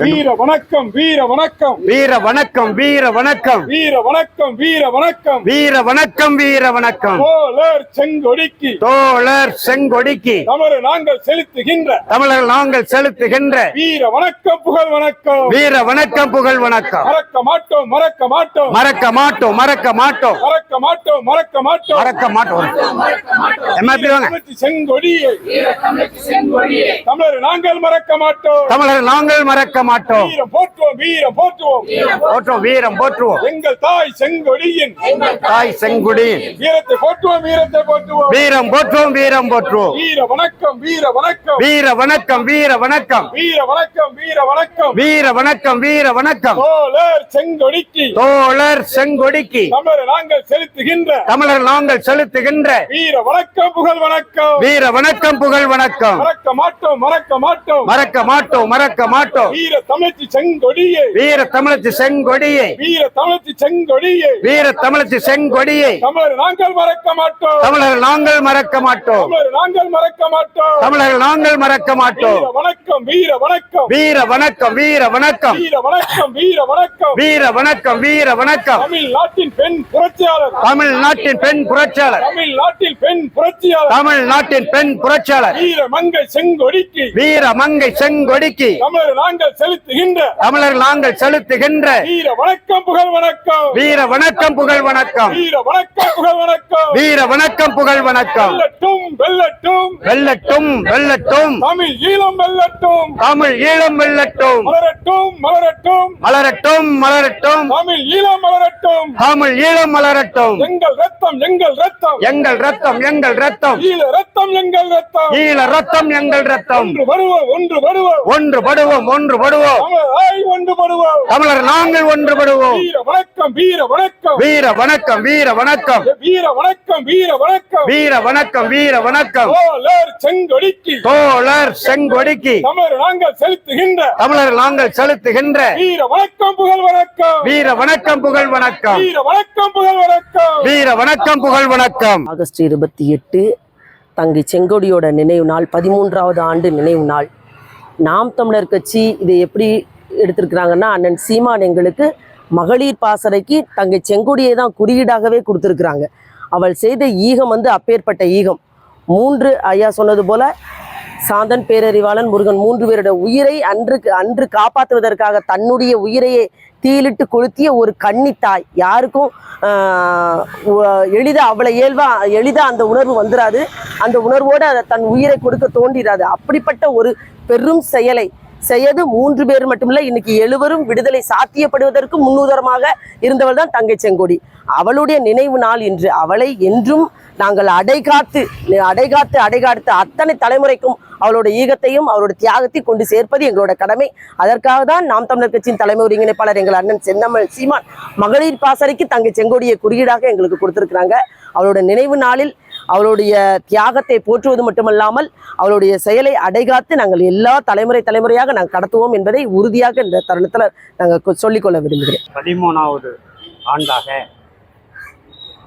வீர வணக்கம் வீர வணக்கம். வீர வணக்கம் வீர வணக்கம். வீர வணக்கம் வீர வணக்கம். வீர வணக்கம் வீர வணக்கம். தோழர் செங்கொடிக்கு. தோழர் செங்கொடிக்கு. தமறு நாங்கள் செலுத்துகின்ற. தமிழர்கள் நாங்கள் செலுத்துகின்ற. வீர வணக்கம் புகழ் வணக்கம். வீர வணக்கம் புகழ் வணக்கம். மறக்க மாட்டோம் மறக்க மாட்டோம். மறக்க மாட்டோம் மறக்க மாட்டோம். மாட்டோம் மறக்க மாட்டோம். மறக்க மாட்டோம். எம்மா எப்படி வாங்க. செங்கொடியை. தமிழர் நாங்கள் மறக்க மாட்டோம். தமிழர்கள் நாங்கள் மறக்க மாட்டோம். வீரம் போற்றுவோம் வீரம் போற்றுவோம். போற்றுவோம் வீரம் போற்றுவோம். எங்கள் தாய் செங்கொடியின். தாய் செங்குடியின். வீரத்தை போற்றுவோம் வீரத்தை போற்றுவோம். வீரம் போற்றுவோம் வீரம் போற்றுவோம். வீர வணக்கம் வீர வணக்கம். வீர வணக்கம் வீர வணக்கம். வீர வணக்கம் வீர வணக்கம். வீர வணக்கம் வீர வணக்கம். தோழர் செங்கொடிக்கு. தோழர் செங்கொடிக்கு. தமிழர் நாங்கள் செலுத்துகின்ற தமிழர் நாங்கள் செலுத்துகின்ற வீர வணக்கம் புகழ் வணக்கம். வீர வணக்கம் புகழ் வணக்கம். மறக்க மாட்டோம் மறக்க மாட்டோம். மறக்க மாட்டோம் மறக்க மாட்டோம். வீர தமிழச்சி செங்கொடியை. வீர தமிழச்சி செங்கொடியை. வீர தமிழச்சி செங்கொடியை. வீர தமிழச்சி செங்கொடியை. தமிழர் நாங்கள் மறக்க மாட்டோம். தமிழர் நாங்கள் மறக்க மாட்டோம். தமிழர் நாங்கள் மறக்க மாட்டோம். தமிழர் நாங்கள் மறக்க மாட்டோம். வணக்கம் வீர வணக்கம். வீர வணக்கம் வீர வணக்கம். வீர வணக்கம் வீர வணக்கம். வீர வணக்கம் வீர வணக்கம். தமிழ்நாட்டின் பெண் புரட்சியாளர் தமிழ்நாட்டின் பெண் புரட்சியாளர். தமிழ்நாட்டில் பெண் புரட்சியாளர். தமிழ்நாட்டின் பெண் புரட்சியாளர். வீர மங்கை செங்கொடிக்கு. வீர மங்கை செங்கொடிக்கு. தமிழர் நாங்கள் செலுத்துகின்ற. தமிழர்கள் நாங்கள் செலுத்துகின்ற. வீர வணக்கம் புகழ் வணக்கம். வீர வணக்கம் புகழ் வணக்கம். வீர வணக்கம் புகழ் வணக்கம். வீர வணக்கம் புகழ் வணக்கம். வெல்லட்டும் வெல்லட்டும். வெல்லட்டும் வெல்லட்டும். தமிழ் ஈழம் வெல்லட்டும். தமிழ் ஈழம் வெல்லட்டும். மலரட்டும் மலரட்டும். மலரட்டும் மலரட்டும். தமிழ் ஈழம் மலரட்டும். தமிழ் ஈழம் மலரட்டும். எங்கள் ரத்தம் எங்கள் ரத்தம். எங்கள் ரத்தம் எங்கள் ரத்தம். ஈழ ரத்தம் எங்கள் ரத்தம். ஈழ ரத்தம் எங்கள் ரத்தம். ஒன்று வருவோம் ஒன்று வருவோம் ஒன்று படுவோம் ஒன்று படுவோம். ஒன்று வருவோம் தமிழர் நாங்கள் ஒன்று படுவோம். வீர வணக்கம் வீர வணக்கம். வீர வணக்கம் வீர வணக்கம். வீர வணக்கம் வீர வணக்கம். வீர வணக்கம் வீர வணக்கம். தோழர் செங்கொடிக்கு. தோழர் செங்கொடிக்கு. தமிழர் நாங்கள் செலுத்துகின்ற தமிழர் நாங்கள் செலுத்துகின்ற வீர வணக்கம் புகழ் வணக்கம். வீர வணக்கம் புகழ் வணக்கம். வீர வணக்கம் புகழ் வணக்கம். வீர வணக்கம் புகழ் வணக்கம். ஆகஸ்ட் இருபத்தி எட்டு தங்கை செங்கோடியோட நினைவு நாள் பதிமூன்றாவது ஆண்டு நினைவு நாள். நாம் தமிழர் கட்சி இதை எப்படி எடுத்திருக்கிறாங்கன்னா அண்ணன் சீமான் எங்களுக்கு மகளிர் பாசறைக்கு தங்கை செங்கோடியை தான் குறியீடாகவே கொடுத்துருக்குறாங்க. அவள் செய்த ஈகம் வந்து அப்பேற்பட்ட ஈகம். மூன்று ஐயா சொன்னது போல சாந்தன் பேரறிவாளன் முருகன் மூன்று பேருடைய உயிரை அன்று அன்று காப்பாற்றுவதற்காக தன்னுடைய உயிரையே தீயிலிட்டு கொளுத்திய ஒரு கன்னித்தாய். யாருக்கும் எளிதாக அவ்வளோ இயல்பா எளிதாக அந்த உணர்வு வந்துடாது அந்த உணர்வோடு அதை தன் உயிரை கொடுக்க தோன்றிடாது அப்படிப்பட்ட ஒரு பெரும் செயலை செய்யது. மூன்று பேர் மட்டுமில்ல இன்னைக்கு எழுவரும் விடுதலை சாத்தியப்படுவதற்கு முன்னுதாரமாக இருந்தவள் தான் தங்கை செங்கோடி. அவளுடைய நினைவு நாள் இன்று. அவளை என்றும் நாங்கள் அடைகாத்து அடைகாத்து அடைகாத்து அத்தனை தலைமுறைக்கும் அவளோட ஈகத்தையும் அவளோட தியாகத்தையும் கொண்டு சேர்ப்பது எங்களோட கடமை. அதற்காக தான் நாம் தமிழர் கட்சியின் தலைமை ஒருங்கிணைப்பாளர் எங்கள் அண்ணன் செந்தமிழ் சீமான் மகளிர் பாசறைக்கு தங்கை செங்கோடியை குறியீடாக எங்களுக்கு கொடுத்துருக்குறாங்க. அவளோட நினைவு நாளில் அவளுடைய தியாகத்தை போற்றுவது மட்டுமல்லாமல் அவளுடைய செயலை அடைகாத்து நாங்கள் எல்லா தலைமுறை தலைமுறையாக நாங்கள் கடத்துவோம் என்பதை உறுதியாக இந்த தருணத்தில் நாங்கள் சொல்லிக்கொள்ள விரும்புகிறேன். பதிமூணாவது ஆண்டாக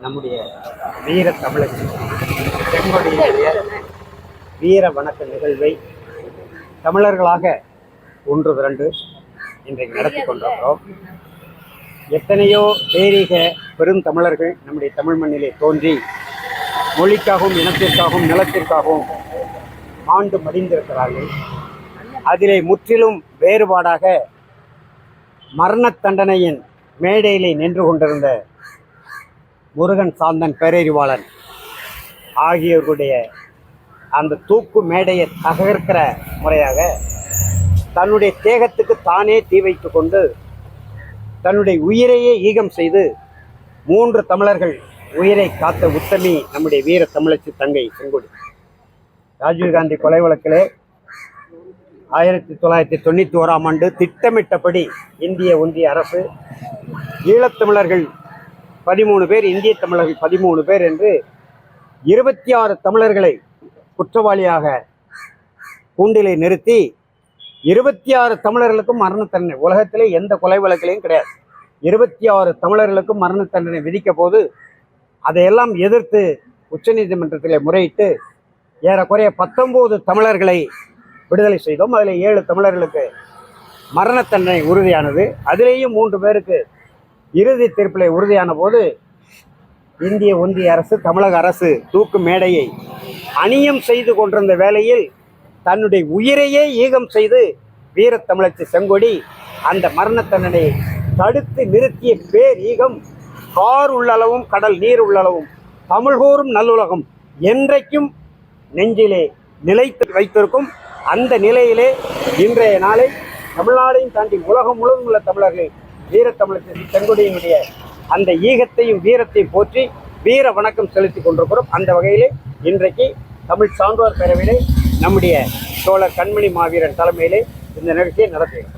நம்முடைய வீர தமிழச்சி செங்கொடியினுடைய வீர வணக்க நிகழ்வை தமிழர்களாக ஒன்று திரண்டு இன்றைக்கு நடத்தி கொண்டிருக்கிறோம். எத்தனையோ பேரீக பெரும் தமிழர்கள் நம்முடைய தமிழ் மண்ணிலே தோன்றி மொழிக்காகவும் இனத்திற்காகவும் நிலத்திற்காகவும் ஆண்டு மடிந்திருக்கிறார்கள். அதிலே முற்றிலும் வேறுபாடாக மரண தண்டனையின் மேடையிலே நின்று கொண்டிருந்த முருகன் சாந்தன் பேரறிவாளன் ஆகியோருடைய அந்த தூக்கு மேடையை தகர்க்கிற முறையாக தன்னுடைய தேகத்துக்கு தானே தீ வைத்து கொண்டு தன்னுடைய உயிரையே ஈகம் செய்து மூன்று தமிழர்கள் உயிரை காத்த உத்தமி நம்முடைய வீர தமிழச்சி தங்கை செங்கொடி. ராஜீவ்காந்தி கொலை வழக்கிலே ஆயிரத்தி தொள்ளாயிரத்தி தொண்ணூற்றி ஓராம் ஆண்டு திட்டமிட்டபடி இந்திய ஒன்றிய அரசு ஈழத்தமிழர்கள் பதிமூணு பேர் இந்திய தமிழர்கள் பதிமூணு பேர் என்று இருபத்தி ஆறு தமிழர்களை குற்றவாளியாக கூண்டிலை நிறுத்தி இருபத்தி ஆறு தமிழர்களுக்கும் மரண தண்டனை உலகத்திலே எந்த கொலை வழக்கிலையும் கிடையாது. இருபத்தி ஆறு தமிழர்களுக்கும் மரண தண்டனை விதிக்க போது அதையெல்லாம் எதிர்த்து உச்சநீதிமன்றத்தில் முறையிட்டு ஏறக்குறைய பத்தொம்போது தமிழர்களை விடுதலை செய்தோம். அதில் ஏழு தமிழர்களுக்கு மரணத்தன்மை உறுதியானது. அதிலேயும் மூன்று பேருக்கு இறுதி தீர்ப்பிலே உறுதியான போது இந்திய ஒன்றிய அரசு தமிழக அரசு தூக்கு மேடையை அணியம் செய்து கொண்டிருந்த வேளையில் தன்னுடைய உயிரையே ஈகம் செய்து வீரத்தமிழச்சி செங்கொடி அந்த மரண தடுத்து நிறுத்திய பேர் ஈகம் கார் உள்ளளவும் கடல் நீர் உள்ளளவும் தமிழ்கூறும் நல்லுலகம் என்றைக்கும் நெஞ்சிலே நிலைத்து வைத்திருக்கும். அந்த நிலையிலே இன்றைய நாளை தமிழ்நாடையும் தாண்டி உலகம் முழுவதும் உள்ள தமிழர்கள் வீரத்தமிழச்சி செங்கொடியினுடைய அந்த ஈகத்தையும் வீரத்தையும் போற்றி வீர வணக்கம் செலுத்திக் கொண்டிருக்கிறோம். அந்த வகையிலே இன்றைக்கு தமிழ் சான்றோர் பேரவையிலே நம்முடைய சோழர் கண்மணி மாவீரன் தலைமையிலே இந்த நிகழ்ச்சியை நடத்துகிறோம்.